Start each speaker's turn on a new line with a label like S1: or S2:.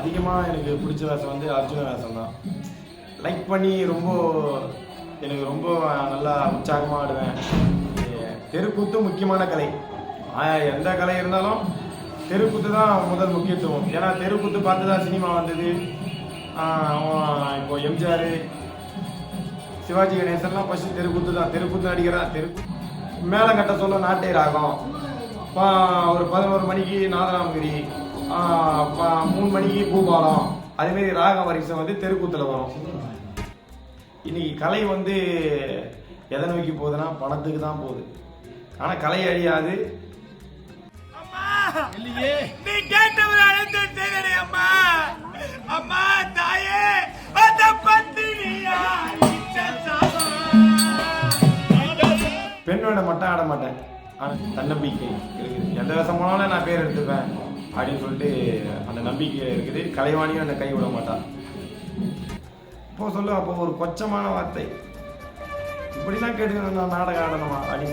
S1: அதிகமாக எனக்கு பிடிச்ச வேஷம் வந்து அர்ஜுன வேஷம் தான் லைக் பண்ணி ரொம்ப எனக்கு ரொம்ப நல்லா உற்சாகமாக ஆடுவேன். தெருக்கூத்து முக்கியமான கலை. எந்த கலை இருந்தாலும் தெருக்கூத்து தான் முதல் முக்கியத்துவம். ஏன்னா தெருக்கூத்து பார்த்து தான் சினிமா வந்தது. இப்போ எம்ஜிஆர் சிவாஜி கணேசன்லாம் ஃபஸ்ட்டு தெருக்கூத்து தான். தெருக்கூத்து நடிகராக தெரு மேலே கட்ட சொல்ல நாட்டை ராகம். ஒரு பதினோரு மணிக்கு நாதராமகிரி மூணு மணிக்கு பூபாலம். அதேமாரி ராக வரிசை வந்து தெருக்கூத்தில் வரும். இன்னைக்கு கலை வந்து எதை நோக்கி போகுதுன்னா பணத்துக்கு தான் போகுது. ஆனால் கலை அழியாது.
S2: நீ கேட்டவர் செய்தனே அம்மா! அம்மா தாயே அந்த பத்தினியா
S1: பெண்ணோட மட்டும் ஆட மாட்டேன். ஆனால் தன்னம்பிக்கை இருக்குது. எந்த விஷம் போனாலும் நான் பேர் எடுத்துப்பேன். அப்படின்னு சொல்லிட்டு அந்த நம்பிக்கை இருக்குது. கலைவாணியும் அந்த கை விட மாட்டான். இப்போ சொல்லு அப்போ ஒரு கொச்சமான வார்த்தை. இப்படிலாம் கேட்டு நான் நாடகம் ஆடணுமா? அப்படின்னு